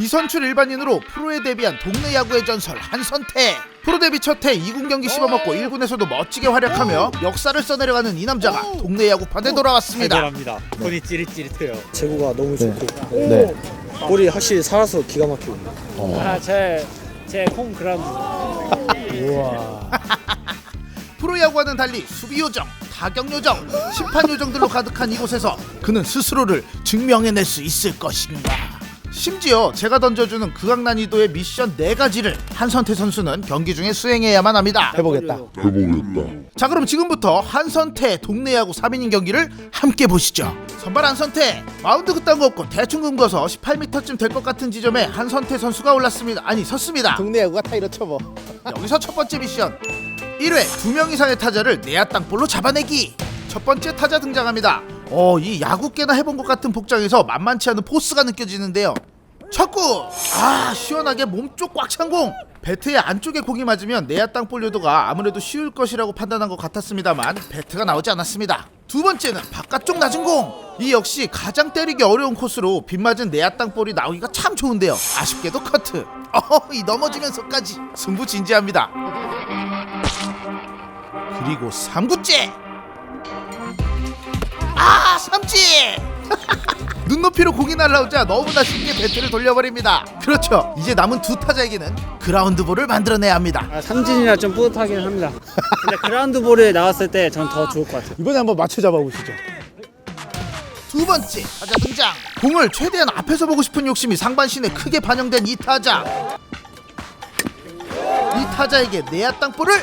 비선출 일반인으로 프로에 데뷔한 동네 야구의 전설 한선태 프로 데뷔 첫 해 2군 경기 씹어먹고 1군에서도 멋지게 활약하며 역사를 써내려가는 이 남자가 동네 야구판에 돌아왔습니다 대단합니다. 손이 찌릿찌릿해요. 제구가 너무 좋고 네. 볼이 확실히 살아서 기가 막히고 아 제 제홈 그라운드. 프로 야구와는 달리 수비 요정, 타격 요정, 심판 요정들로 가득한 이곳에서 그는 스스로를 증명해낼 수 있을 것인가? 심지어 제가 던져주는 극악 난이도의 미션 4가지를 한선태 선수는 경기 중에 수행해야만 합니다. 해보겠다. 자 그럼 지금부터 한선태 동네 야구 3인인 경기를 함께 보시죠. 선발 한선태 마운드 그딴 거 없고 대충 긁어서 18m쯤 될 것 같은 지점에 한선태 선수가 올랐습니다. 아니 섰습니다. 동네 야구가 다 이렇죠 뭐. 여기서 첫 번째 미션 1회 두 명 이상의 타자를 내야 땅볼로 잡아내기 첫 번째 타자 등장합니다 어 이 야구계나 해본 것 같은 복장에서 만만치 않은 포스가 느껴지는데요. 첫구! 아 시원하게 몸쪽 꽉 찬 공! 배트의 안쪽에 공이 맞으면 내야 땅볼 요도가 아무래도 쉬울 것이라고 판단한 것 같았습니다만 배트가 나오지 않았습니다. 두 번째는 바깥쪽 낮은 공! 이 역시 가장 때리기 어려운 코스로 빗맞은 내야 땅볼이 나오기가 참 좋은데요. 아쉽게도 커트. 어이 넘어지면서까지 승부 진지합니다. 그리고 3구째 눈높이로 공이 날라오자 너무나 쉽게 배트를 돌려버립니다 그렇죠 이제 남은 두 타자에게는 그라운드볼을 만들어내야 합니다 아 삼진이라 좀 뿌듯하긴 합니다. 근데 그라운드 볼에 나왔을 때 전 더 좋을 것 같아요. 이번에 한번 맞춰 잡아보시죠. 두 번째 타자 등장 공을 최대한 앞에서 보고 싶은 욕심이 상반신에 크게 반영된 이 타자 이 타자에게 내야 땅볼을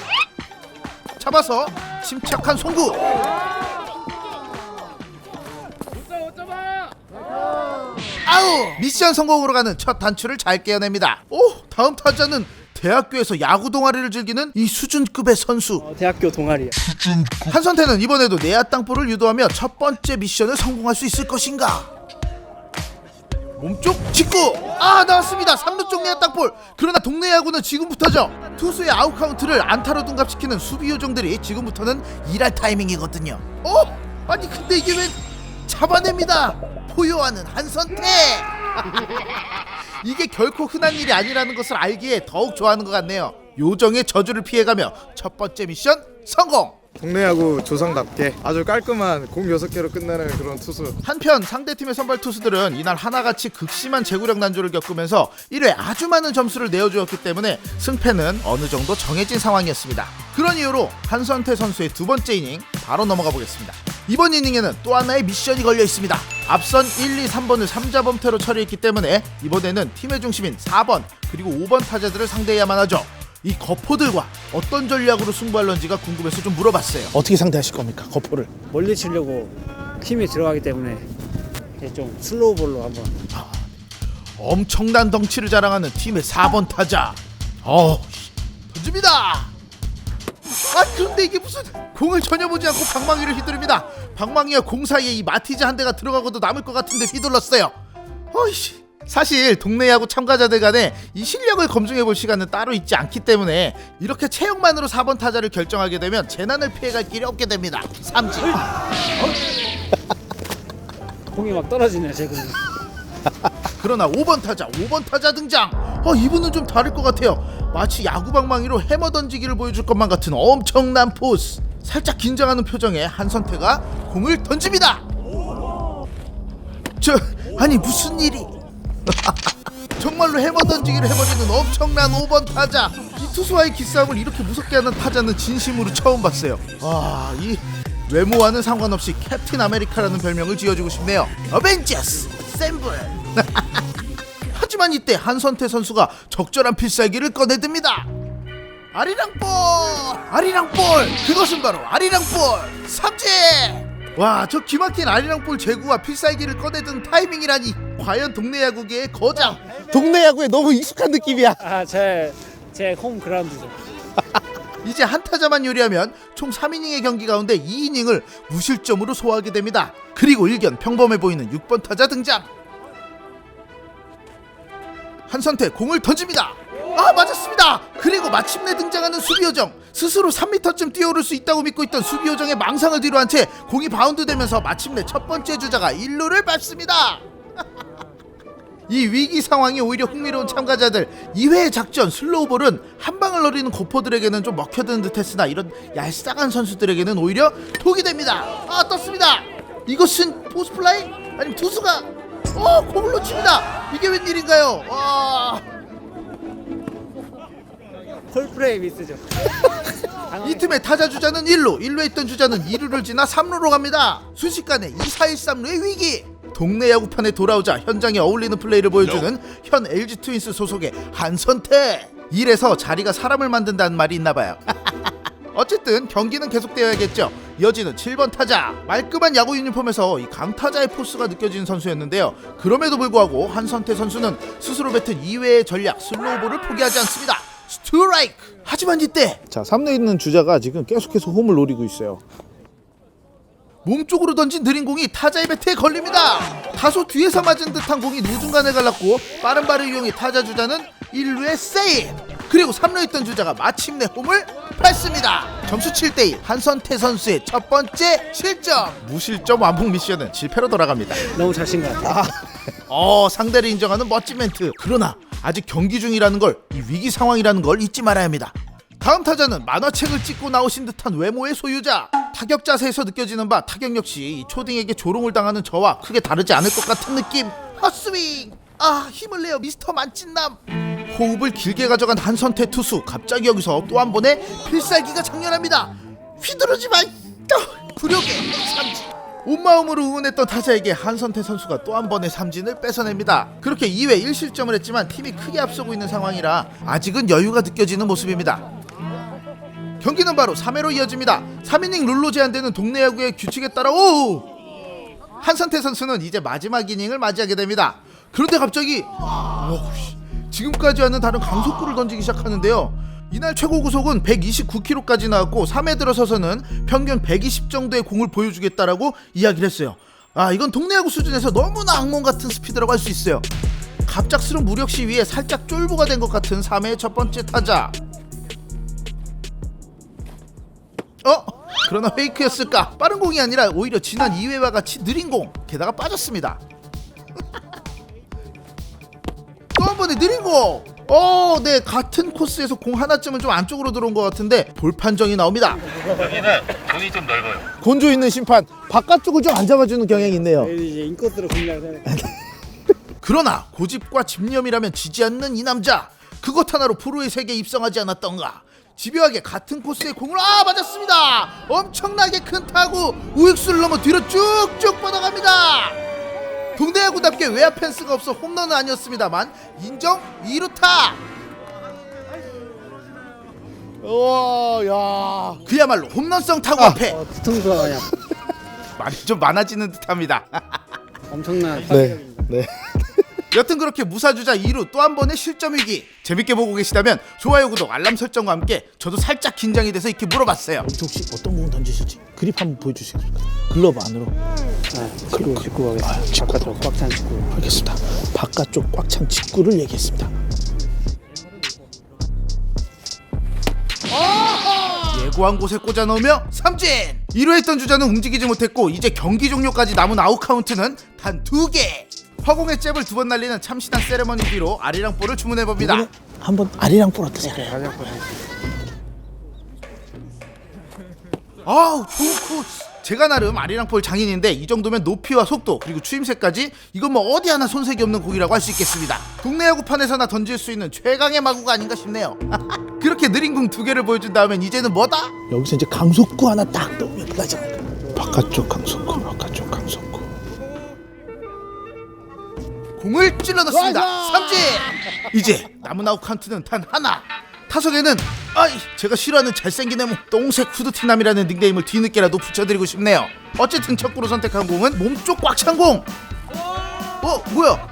잡아서 침착한 송구 아우. 미션 성공으로 가는 첫 단추를 잘 깨어냅니다. 오 다음 타자는 대학교에서 야구 동아리를 즐기는 이 수준급의 선수. 어, 대학교 동아리요. 한선태는 이번에도 내야 땅볼을 유도하며 첫 번째 미션을 성공할 수 있을 것인가? 몸쪽 직구! 아 나왔습니다. 3루 쪽 내야 땅볼. 그러나 동네 야구는 지금부터죠. 투수의 아웃 카운트를 안타로 둔갑시키는 수비 요정들이 지금부터는 일할 타이밍이거든요. 어? 아니 근데 이게 왜 잡아냅니다. 포효하는 한선태 이게 결코 흔한 일이 아니라는 것을 알기에 더욱 좋아하는 것 같네요. 요정의 저주를 피해가며 첫 번째 미션 성공. 동네 야구 조상답게 아주 깔끔한 공 6개로 끝내는 그런 투수. 한편 상대팀의 선발 투수들은 이날 하나같이 극심한 제구력 난조를 겪으면서 1회 아주 많은 점수를 내어주었기 때문에 승패는 어느 정도 정해진 상황이었습니다. 그런 이유로 한선태 선수의 두 번째 이닝 바로 넘어가 보겠습니다. 이번 이닝에는 또 하나의 미션이 걸려 있습니다. 앞선 1, 2, 3번을 3자 범퇴로 처리했기 때문에 이번에는 팀의 중심인 4번 그리고 5번 타자들을 상대해야만 하죠. 이 거포들과 어떤 전략으로 승부할런지가 궁금해서 좀 물어봤어요. 어떻게 상대하실 겁니까? 거포를. 멀리 치려고 힘이 들어가기 때문에 이제 좀 슬로우 볼로 한번. 엄청난 덩치를 자랑하는 팀의 4번 타자. 어, 씨, 던집니다. 아 그런데 이게 무슨 공을 전혀 보지 않고 방망이를 휘두릅니다. 방망이와 공 사이에 이 마티즈 한 대가 들어가고도 남을 것 같은데 휘둘렀어요. 어이씨. 사실 동네 야구 참가자들 간에 이 실력을 검증해 볼 시간은 따로 있지 않기 때문에 이렇게 체력만으로 4번 타자를 결정하게 되면 재난을 피해갈 길이 없게 됩니다. 삼진. 공이 막 떨어지네요 제 공이. 그러나 5번 타자, 5번 타자 등장. 어, 이분은 좀 다를 것 같아요. 마치 야구 방망이로 해머 던지기를 보여줄 것만 같은 엄청난 포스. 살짝 긴장하는 표정에 한선태가 공을 던집니다. 저 아니 무슨 일이? 정말로 해머 던지기를 해버리는 엄청난 5번 타자. 이 투수와의 기싸움을 이렇게 무섭게 하는 타자는 진심으로 처음 봤어요. 아, 이 외모와는 상관없이 캡틴 아메리카라는 별명을 지어주고 싶네요. 어벤져스 샘블. 하지만 이때 한선태 선수가 적절한 필살기를 꺼내듭니다. 아리랑 볼, 아리랑 볼, 그것은 바로 아리랑 볼 삼진. 와, 저 기막힌 아리랑 볼 제구와 필살기를 꺼내든 타이밍이라니 과연 동네 야구계의 거장. 동네 야구에 너무 익숙한 느낌이야. 아 제 제 홈 그라운드죠. 이제 한 타자만 요리하면 총 3이닝의 경기 가운데 2이닝을 무실점으로 소화하게 됩니다. 그리고 일견 평범해 보이는 6번 타자 등장. 한선태 공을 던집니다. 아 맞았습니다. 그리고 마침내 등장하는 수비요정. 스스로 3m쯤 뛰어오를 수 있다고 믿고 있던 수비요정의 망상을 뒤로한 채 공이 바운드 되면서 마침내 첫 번째 주자가 1루를 밟습니다. 이 위기 상황이 오히려 흥미로운 참가자들 2회 작전 슬로우볼은 한 방을 노리는 고포들에게는 좀 먹혀드는 듯했으나 이런 얄쌍한 선수들에게는 오히려 독이 됩니다 아 떴습니다 이것은 포스플라이? 아니면 투수가 어 공을 놓칩니다 이게 웬일인가요 와 콜프레이 미스죠. 이 틈에 타자 주자는 1루, 1루에 있던 주자는 2루를 지나 3루로 갑니다. 순식간에 2, 4, 1, 3루의 위기. 동네 야구판에 돌아오자 현장에 어울리는 플레이를 보여주는 현 LG 트윈스 소속의 한선태. 이래서 자리가 사람을 만든다는 말이 있나 봐요. 어쨌든 경기는 계속되어야겠죠. 이어지는 7번 타자. 말끔한 야구 유니폼에서 이 강타자의 포스가 느껴지는 선수였는데요. 그럼에도 불구하고 한선태 선수는 스스로 뱉은 2회의 전략 슬로우볼을 포기하지 않습니다. 스트라이크. 하지만 이때 자 3루에 있는 주자가 지금 계속해서 홈을 노리고 있어요. 몸쪽으로 던진 느린 공이 타자의 배트에 걸립니다. 다소 뒤에서 맞은 듯한 공이 우중간에 갈랐고 빠른 발을 이용해 타자 주자는 1루에 세이브. 그리고 3루에 있던 주자가 마침내 홈을 밟습니다. 점수 7대1 한선태 선수의 첫 번째 실점. 무실점 완봉 미션은 실패로 돌아갑니다. 너무 자신감 같아. 어 상대를 인정하는 멋진 멘트. 그러나 아직 경기 중이라는 걸 이 위기 상황이라는 걸 잊지 말아야 합니다. 다음 타자는 만화책을 찍고 나오신 듯한 외모의 소유자. 타격 자세에서 느껴지는 바 타격 역시 이 초딩에게 조롱을 당하는 저와 크게 다르지 않을 것 같은 느낌. 헛스윙. 아 힘을 내요 미스터 만찢남. 호흡을 길게 가져간 한선태 투수 갑자기 여기서 또 한 번의 필살기가 장렬합니다. 휘두르지 마. 어, 불욕의 삼진. 온 마음으로 응원했던 타자에게 한선태 선수가 또 한 번의 삼진을 뺏어냅니다. 그렇게 2회 1실점을 했지만 팀이 크게 앞서고 있는 상황이라 아직은 여유가 느껴지는 모습입니다. 경기는 바로 3회로 이어집니다. 3이닝 룰로 제한되는 동네 야구의 규칙에 따라 오! 한선태 선수는 이제 마지막 이닝을 맞이하게 됩니다. 그런데 갑자기 씨, 지금까지와는 다른 강속구를 던지기 시작하는데요. 이날 최고 구속은 129km까지 나왔고 3회 들어서서는 평균 120 정도의 공을 보여주겠다라고 이야기를 했어요. 아 이건 동네 야구 수준에서 너무나 악몽 같은 스피드라고 할 수 있어요. 갑작스런 무력 시위에 살짝 쫄보가 된 것 같은 3회의 첫 번째 타자. 어? 그러나 페이크였을까? 빠른 공이 아니라 오히려 지난 2회와 같이 느린 공. 게다가 빠졌습니다. 또 한 번의 느린 공. 어, 네 같은 코스에서 공 하나쯤은 좀 안쪽으로 들어온 것 같은데 볼 판정이 나옵니다. 여기는 돈이 좀 넓어요. 곤조 있는 심판 바깥쪽을 좀 안 잡아주는 경향이 있네요. 저희는 이제 인코스로 공략을 해. 그러나 고집과 집념이라면 지지 않는 이 남자 그것 하나로 프로의 세계에 입성하지 않았던가 집요하게 같은 코스의 공을 아 맞았습니다 엄청나게 큰 타구 우익수를 넘어 뒤로 쭉쭉 뻗어갑니다 동네 야구답게 외야 펜스가 없어 홈런은 아니었습니다만 인정 2루타 우와 야. 그야말로 홈런성 타구 앞에 어, 뒤통수가 그냥 말이 좀 많아지는 듯합니다 엄청난 네. 파괴력입니다. 네. 여튼 그렇게 무사주자 2루 또 한 번의 실점 위기 재밌게 보고 계시다면 좋아요 구독 알람 설정과 함께 저도 살짝 긴장이 돼서 이렇게 물어봤어요 혹시 어떤 공 던지실지 그립 한번 보여주시겠습니까? 글러브 안으로. 아, 직구 직구 가겠습니다. 바깥으로 꽉찬 직구. 알겠습니다. 바깥쪽 꽉 찬 직구를 얘기했습니다. 예고한 곳에 꽂아 넣으며 삼진 1루 했던 주자는 움직이지 못했고 이제 경기 종료까지 남은 아웃 카운트는 단 두개 허공에 잽을 두 번 날리는 참신한 세레머니 뒤로 아리랑 볼을 주문해 봅니다 한번 아리랑 볼 어떠세요? 아우 좋고 제가 나름 아리랑 볼 장인인데 이 정도면 높이와 속도 그리고 추임새까지 이건 뭐 어디 하나 손색이 없는 공이라고 할 수 있겠습니다 동네 야구판에서나 던질 수 있는 최강의 마구가 아닌가 싶네요 그렇게 느린 공 두 개를 보여준 다음엔 이제는 뭐다? 여기서 이제 강속구 하나 딱 넣으면 끝나지 않을까? 바깥쪽 강속구, 바깥쪽 강속구. 공을 찔러 넣습니다. 삼진. 이제 남은 아웃 카운트는 단 하나. 타석에는 아이 제가 싫어하는 잘생긴 애모 똥색 후드티남이라는 닉네임을 뒤늦게라도 붙여드리고 싶네요. 어쨌든 첫 구로 선택한 공은 몸쪽 꽉 찬 공. 어 뭐야?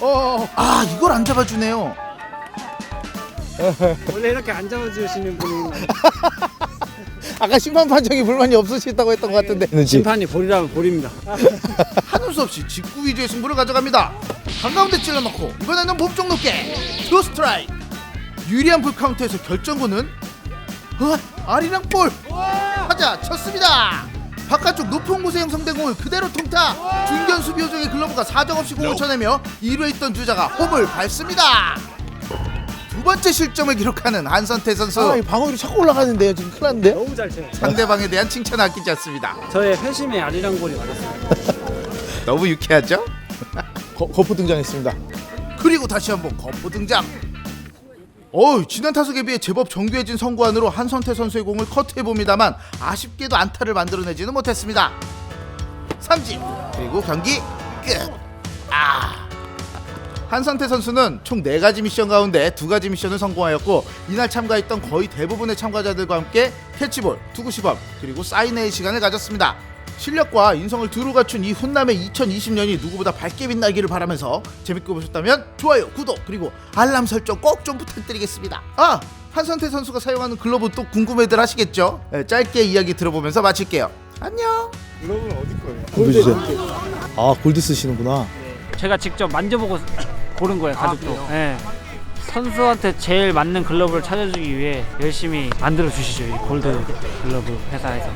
어아 이걸 안 잡아주네요. 원래 이렇게 안 잡아주시는 분이 아까 심판 판정이 불만이 없으시다고 했던 것 같은데. 심판이 볼이라면 볼입니다. 하는 수 없이 직구 위주의 승부를 가져갑니다. 한가운데 찔러넣고 이번에는 몸쪽 높게 투 스트라이크. 유리한 풀 카운트에서 결정구는 어, 아리랑 볼 하자 쳤습니다. 바깥쪽 높은 곳에 형성된 공을 그대로 통타 중견 수비 요정의 글러브가 사정없이 공을 쳐내며 2루에 있던 주자가 홈을 밟습니다 두 번째 실점을 기록하는 한선태 선수 아, 이 방어율이 자꾸 올라가는데요. 지금 큰일 났는데요. 너무 잘 쳐요. 상대방에 대한 칭찬 아끼지 않습니다 저의 회심의 아리랑 볼이 맞았어요. 너무 유쾌하죠? 거, 거푸 등장했습니다. 그리고 다시 한번 거포 등장. 어우 지난 타석에 비해 제법 정교해진 성구안으로 한선태 선수의 공을 커트해 봅니다만 아쉽게도 안타를 만들어내지는 못했습니다. 삼진 그리고 경기 끝. 아 한선태 선수는 총 4가지 미션 가운데 2가지 미션을 성공하였고 이날 참가했던 거의 대부분의 참가자들과 함께 캐치볼, 투구 시범 그리고 사인회의 시간을 가졌습니다. 실력과 인성을 두루 갖춘 이 훈남의 2020년이 누구보다 밝게 빛나기를 바라면서 재밌게 보셨다면 좋아요, 구독 그리고 알람 설정 꼭 좀 부탁드리겠습니다. 아 한선태 선수가 사용하는 글러브 또 궁금해들 하시겠죠? 네, 짧게 이야기 들어보면서 마칠게요. 안녕. 글러브는 어디 거예요? 골드. 아, 골드 쓰시는구나. 제가 직접 만져보고 고른 거예요 가죽도. 예. 선수한테 제일 맞는 글러브를 찾아주기 위해 열심히 만들어 주시죠 이 골드 글러브 회사에서.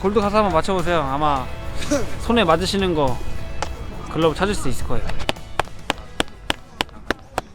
골드 가서 한번 맞춰보세요. 아마 손에 맞으시는 거 글러브 찾을 수 있을 거예요.